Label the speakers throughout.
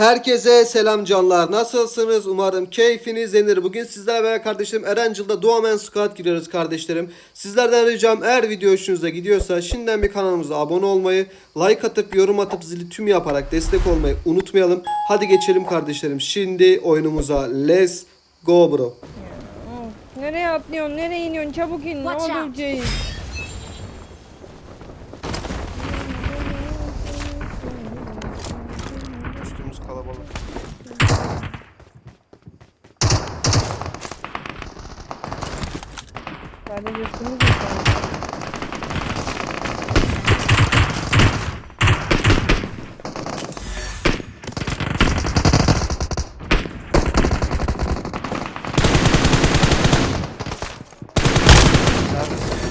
Speaker 1: Herkese selam canlar. Nasılsınız? Umarım keyfiniz yenir. Bugün sizlerle beraber kardeşlerim Erencil'de Duomen Squad giriyoruz kardeşlerim. Sizlerden ricam eğer video hoşunuza gidiyorsa şimdiden bir kanalımıza abone olmayı, like atıp yorum atıp zili tüm yaparak destek olmayı unutmayalım. Hadi geçelim kardeşlerim. Şimdi oyunumuza let's go bro.
Speaker 2: Nereye atlıyorsun? Nereye iniyorsun? Çabuk in. Ne
Speaker 3: Watch
Speaker 2: Yok. yani.
Speaker 1: Neredesin?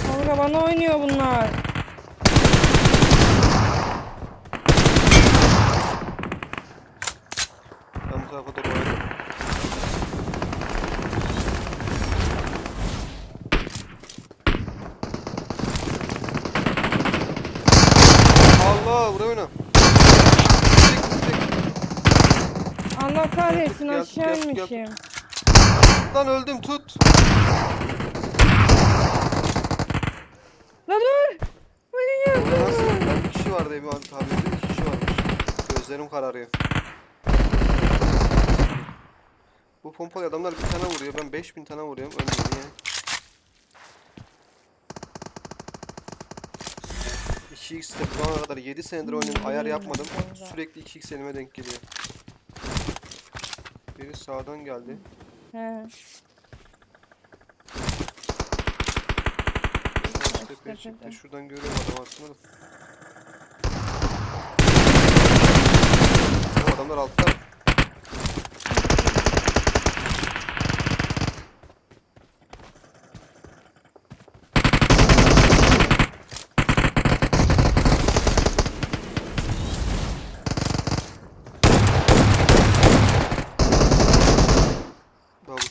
Speaker 2: Kanka bana oynuyor bunlar.
Speaker 1: Ben bu tarafa doğru oynadım. Allah buraya oyna.
Speaker 2: Allah kahretsin
Speaker 1: Gel,
Speaker 2: aşağı inmişim.
Speaker 1: Lan öldüm tut.
Speaker 2: Lan dur. Beni
Speaker 1: Nasıl? Ben bir kişi vardı Ebi abi tabirde iki kişi varmış. Gözlerim kararıyor. Bu pompalı adamlar bir tane vuruyor. Ben 5000 tane vuruyorum. Ölmüyor niye? 2x'te bu zamana kadar 7 senedir oynuyorum. Ayar yapmadım. Sürekli 2x elime denk geliyor. Biri sağdan geldi.
Speaker 2: He.
Speaker 1: Tepeye çıktı. Şuradan görüyorum adam aslında da. O adamlar altta. Babuş.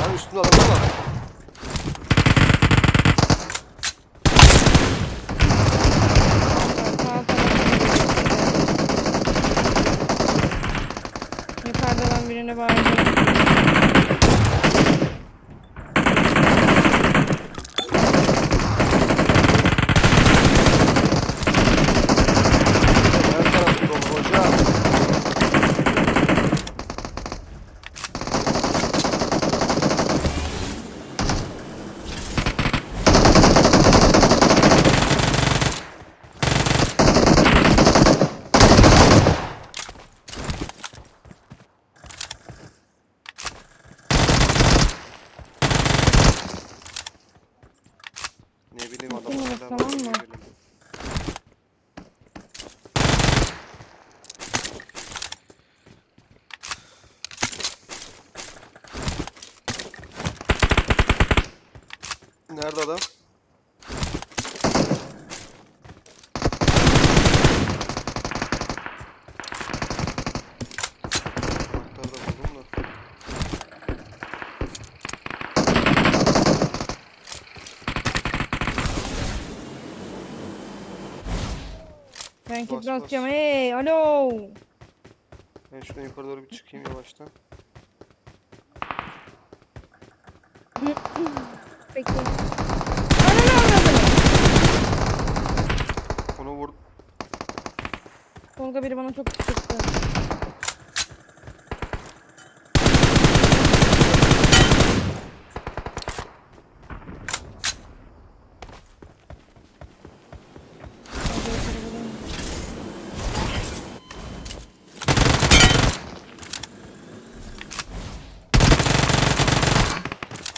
Speaker 1: Lan üstünde adam var.
Speaker 2: Sağ tarafa. Yukarıda ben birini bağırdım.
Speaker 1: Her tarafı dolu hocam. Ne bileyim adam.
Speaker 2: Bakayım
Speaker 1: hala
Speaker 2: tamam
Speaker 1: bakıyor
Speaker 2: mı?
Speaker 1: böyle. Nerede adam?
Speaker 2: Ben
Speaker 1: Bas, bas.
Speaker 2: Hey alo.
Speaker 1: Ben şuradan yukarı doğru bir çıkayım yavaştan.
Speaker 2: Peki. Ananı avradını.
Speaker 1: Onu vur.
Speaker 2: Tolga biri bana çok sıktı.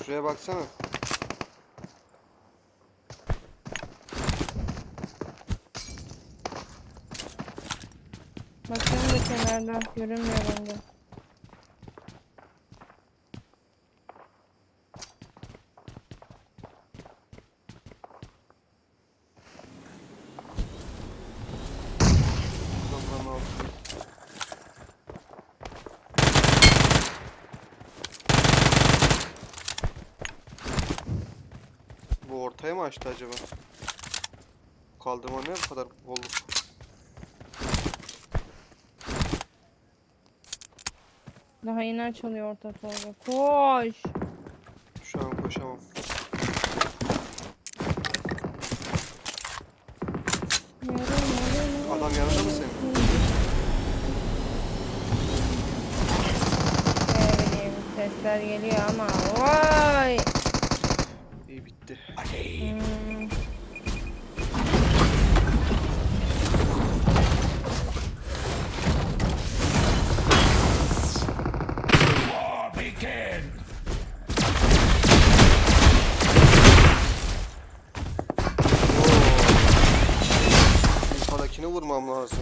Speaker 1: Şuraya baksana.
Speaker 2: Bakıyorum da kenardan görünmüyor bende.
Speaker 1: Bu ortaya mı açtı acaba? Kaldırma ne kadar bolluk.
Speaker 2: Daha yeni açılıyor orta torba. Koş.
Speaker 1: Şu an koşamam.
Speaker 2: Yarın yarın.
Speaker 1: Adam yanında mı senin?
Speaker 2: Sesler geliyor ama vay.
Speaker 1: İyi bitti.
Speaker 2: Hmm.
Speaker 1: Vurmam lazım.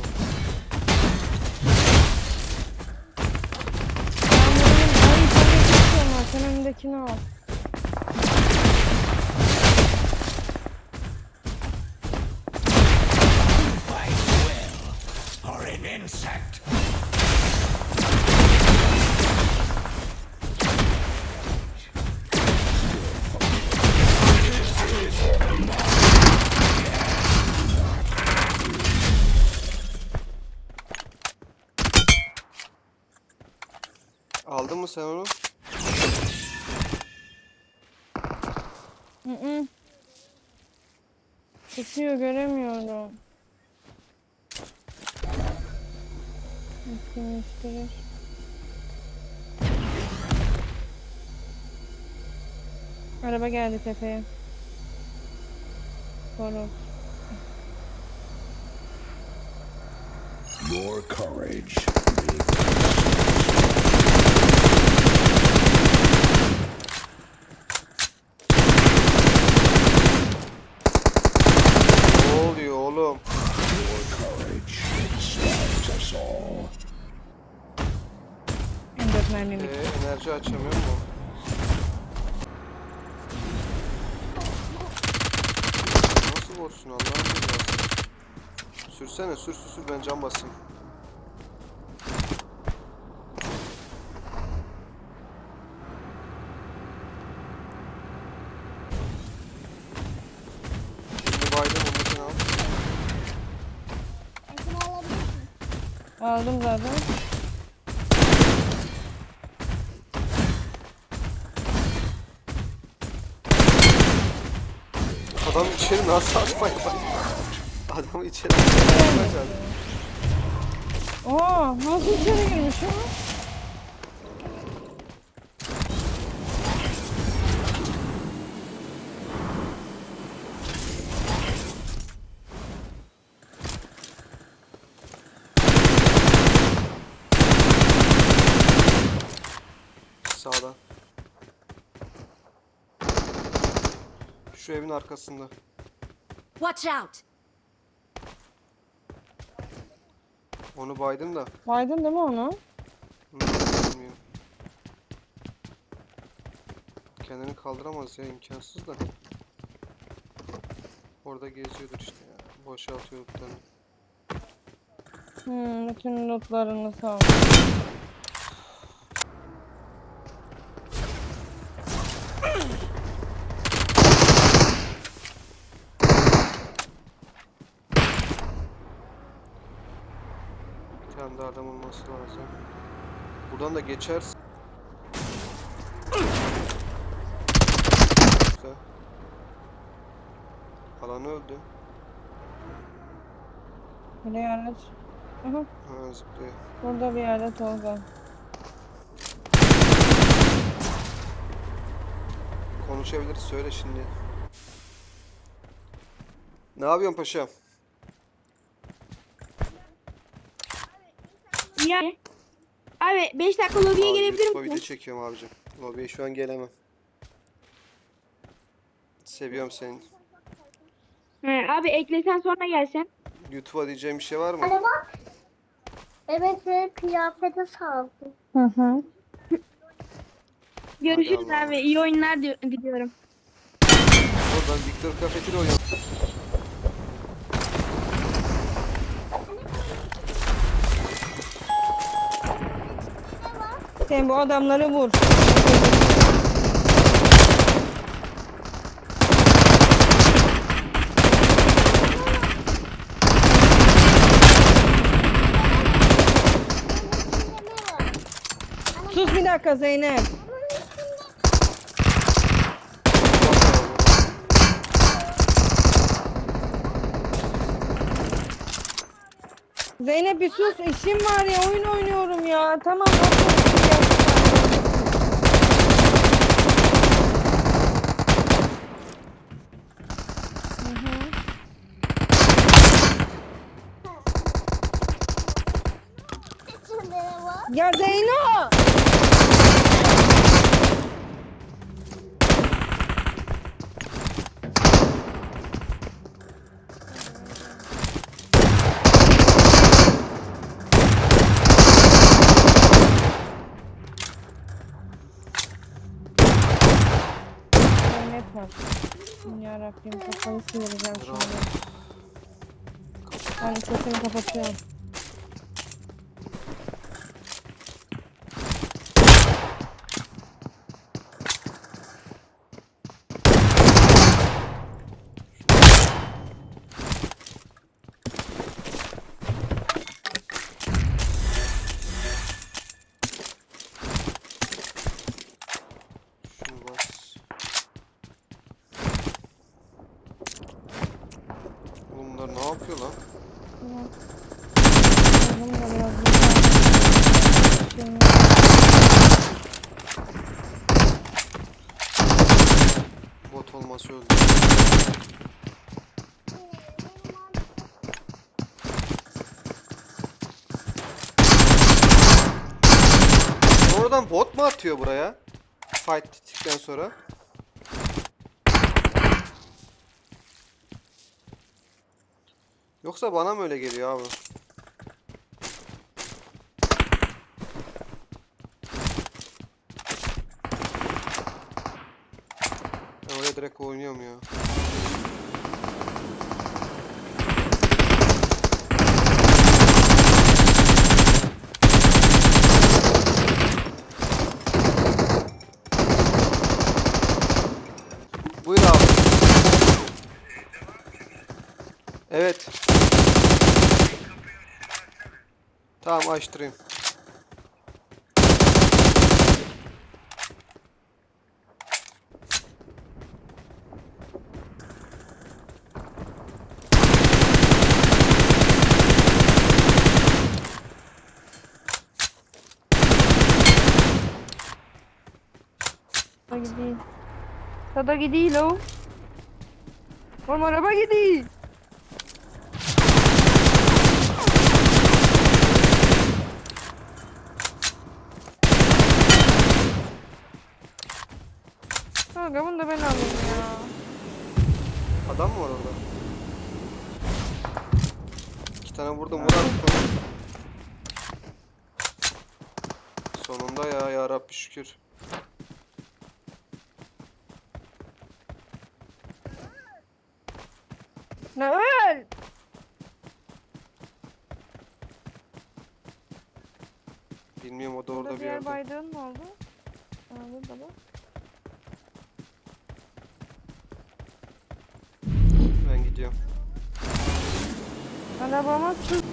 Speaker 2: Sen önündekini al.
Speaker 1: Aldın mı sen onu?
Speaker 2: Hı hı. Tutuyor göremiyorum. Etkinleştirir. Araba geldi tepeye. Koru.
Speaker 3: Your courage.
Speaker 1: Ne oluyor oğlum?
Speaker 3: Your courage inspires us all.
Speaker 2: M4 mermi
Speaker 1: Ee,
Speaker 2: bitti.
Speaker 1: enerji açamıyor mu? Nasıl vursun Allah'ım belası. Sürsene sür sür sür ben cam basayım.
Speaker 2: Aldım zaten.
Speaker 1: Adam içeri nasıl atmayı bak. Adam içeri atmayı
Speaker 2: Oo, nasıl içeri girmiş o?
Speaker 1: Sağdan. Şu evin arkasında.
Speaker 4: Watch out!
Speaker 1: Onu baydım da.
Speaker 2: Baydın değil mi onu?
Speaker 1: Bilmiyorum. Kendini kaldıramaz ya imkansız da. Orada geziyordur işte ya. Boşaltıyor lootlarını.
Speaker 2: Hmm, bütün lootlarını sağ
Speaker 1: tane daha adam olması lazım. Buradan da geçersin. Alan öldü.
Speaker 2: Buraya araç.
Speaker 1: Ha zıplıyor.
Speaker 2: burada bir yerde Tolga.
Speaker 1: Konuşabiliriz söyle şimdi. Ne yapıyorsun paşam?
Speaker 5: Ya. Abi 5 dakika lobiye
Speaker 1: Abi,
Speaker 5: gelebilir
Speaker 1: video
Speaker 5: misin?
Speaker 1: çekiyorum abicim. Lobiye şu an gelemem. Seviyorum seni.
Speaker 5: He, abi eklesen sonra gelsen.
Speaker 1: YouTube'a diyeceğim bir şey var mı?
Speaker 5: Evet ve kıyafete sağlık.
Speaker 2: Hı hı.
Speaker 5: Görüşürüz abi. İyi oyunlar di- diliyorum.
Speaker 1: Oradan Victor kafetiyle oynuyorum.
Speaker 2: Sen bu adamları vur. Sus bir dakika Zeynep. Zeynep bir sus işim var ya oyun oynuyorum ya. Tamam. Ya Zeyno! nie wiedziałem, że
Speaker 1: nie wiem. Ani. Oradan bot mu atıyor buraya? Fight bittikten sonra. Yoksa bana mı öyle geliyor abi? Ben oraya direkt oynuyorum ya. Buyur abi. Evet. Tamam açtırayım.
Speaker 2: gideyim. Tada gideyim o. Oğlum araba gideyim. Kanka bunu da ben alayım ya.
Speaker 1: Adam mı var orada? İki tane vurdum Murat. Sonunda ya ya Rabbi şükür.
Speaker 2: Ne öl?
Speaker 1: Bilmiyorum o da
Speaker 2: Burada
Speaker 1: orada bir yerde.
Speaker 2: baydığın mı oldu? Aa, burada bak.
Speaker 1: Ben gidiyorum.
Speaker 2: Arabama tut.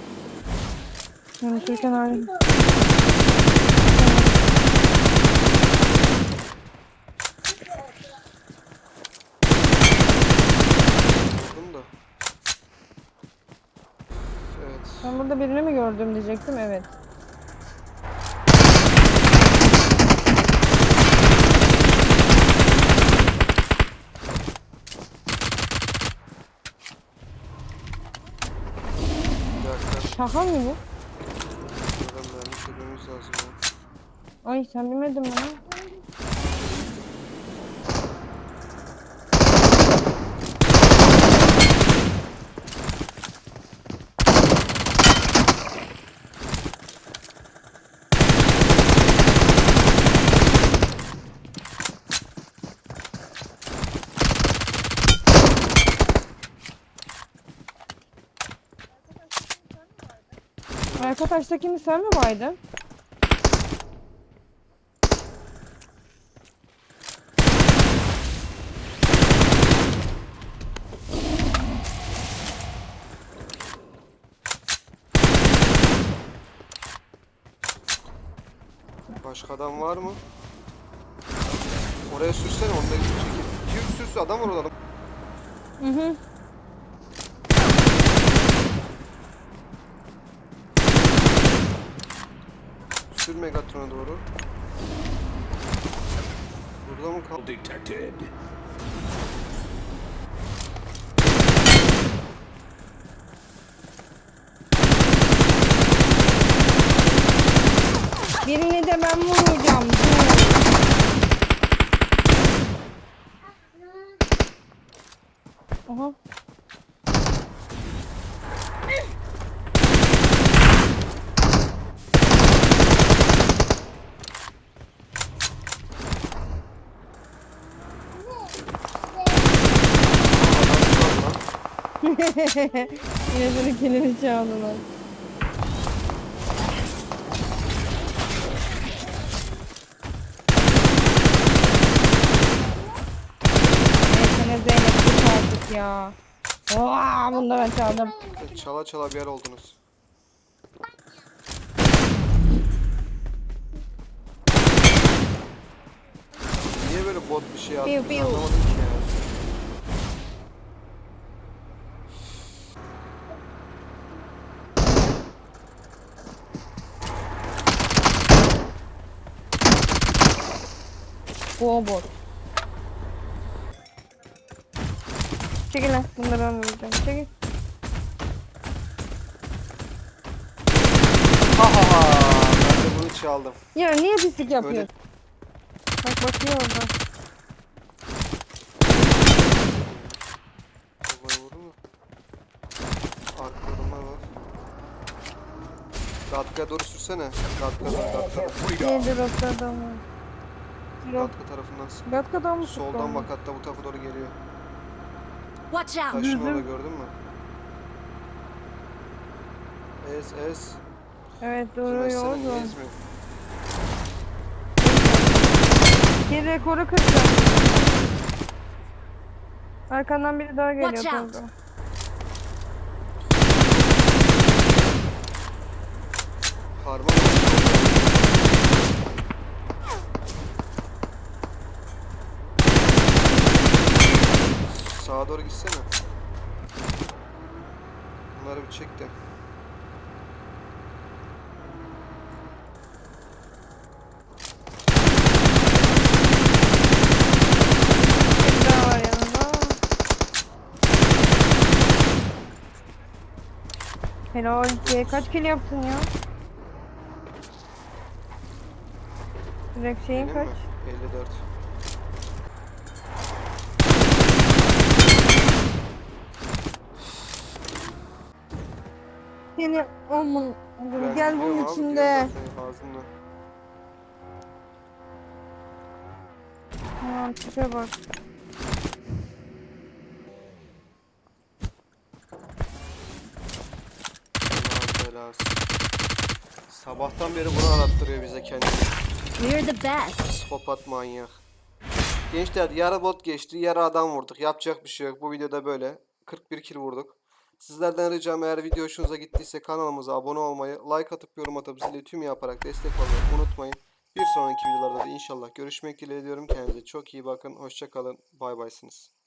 Speaker 1: Vurdum da. Evet.
Speaker 2: Ben burada birini mi gördüm diyecektim evet.
Speaker 1: Bir dakika.
Speaker 2: Şaka mı bu?
Speaker 1: Buradan mermi çekmemiz lazım ya.
Speaker 2: Ay sen bilmedin mi lan? Arkadaştakini sen mi baydın?
Speaker 1: Başka adam var mı? Oraya sürsene onu da çekil. Kim sürsün adam var orada.
Speaker 2: Hı hı.
Speaker 1: Sür Megatron'a doğru. Burada mı kal?
Speaker 3: Detected.
Speaker 2: Birini de ben vuracağım. Aha. Yine bunu kilini çaldılar. Neyse ne Zeynep git artık ya. Oha, bunu da ben çaldım.
Speaker 1: Çala çala bir yer oldunuz. Niye böyle bot bir şey
Speaker 2: Piu
Speaker 1: attınız
Speaker 2: piu.
Speaker 1: anlamadım ya.
Speaker 2: Go bot. Çekil lan. Bunları ben vuracağım. Çekil.
Speaker 1: Ha ha ha. Ben de bunu çaldım.
Speaker 2: Ya niye pislik
Speaker 1: Öyle.
Speaker 2: yapıyorsun? Bak bakıyor orada.
Speaker 1: Kafaya vurdu mu? Arkada var. Gatka doğru sürsene. Gatka doğru.
Speaker 3: Freedom.
Speaker 2: Neydi rokta adamı? Yok.
Speaker 1: Gatka tarafından sık.
Speaker 2: Gatka'dan mı
Speaker 1: Soldan bak hatta bu tarafa doğru geliyor.
Speaker 4: Watch out!
Speaker 1: Taşın orada gördün mü? Ez ez.
Speaker 2: Evet doğru yol yol. Bir rekoru kıracağım. Arkandan biri daha geliyor
Speaker 4: Watch out.
Speaker 1: Harman doğru gitsene. Bunları bir çek de.
Speaker 2: Helal kaç kill yaptın ya? Direkt şeyin
Speaker 1: Benim
Speaker 2: kaç?
Speaker 1: mi? 54.
Speaker 2: Seni aman
Speaker 1: Ben
Speaker 2: gel bunun
Speaker 1: abi,
Speaker 2: içinde.
Speaker 1: Ağzında.
Speaker 2: Aman tipe bak.
Speaker 1: Allah'ın belası. Sabahtan beri bunu arattırıyor bize kendini.
Speaker 4: We're the best.
Speaker 1: Psikopat manyak. Gençler yarı bot geçti, yarı adam vurduk. Yapacak bir şey yok. Bu videoda böyle. 41 kill vurduk. Sizlerden ricam eğer video hoşunuza gittiyse kanalımıza abone olmayı, like atıp yorum atıp zili tüm yaparak destek olmayı unutmayın. Bir sonraki videolarda da inşallah görüşmek dileğiyle diyorum. Kendinize çok iyi bakın. Hoşça kalın. Bay baysınız.